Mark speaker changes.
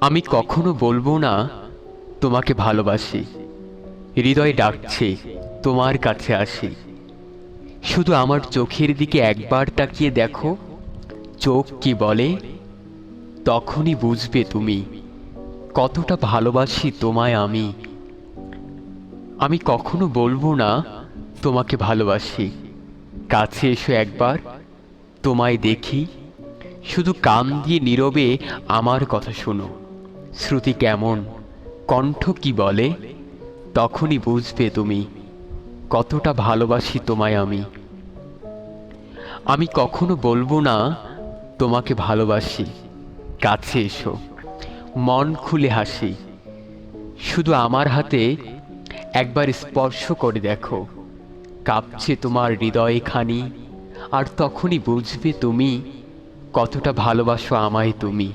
Speaker 1: আমি কখনো বলব না, তোমাকে ভালোবাসি। হৃদয় ডাকছে, তোমার কাছে আসি। শুধু আমার চোখের দিকে একবার তাকিয়ে দেখো, চোখ কি বলে, তখনই বুঝবে তুমি, কতটা ভালোবাসি তোমায় আমি। আমি কখনো বলব না, তোমাকে ভালোবাসি। কাছে এসো একবার, তোমায় দেখি। শুধু কান দিয়ে নীরবে আমার কথা শোনো। শ্রুতি কেমন? কণ্ঠ কি বলে? তখনই বুঝবে তুমি, কতটা ভালোবাসি তোমায় আমি। আমি কখনো বলব না, তোমাকে ভালোবাসি। কাছে এসো, মন খুলে হাসি। শুধু আমার হাতে একবার স্পর্শ করে দেখো। কাঁপছে তোমার হৃদয়ে খানি, আর তখনই বুঝবে তুমি, কতটা ভালোবাসো আমায় তুমি।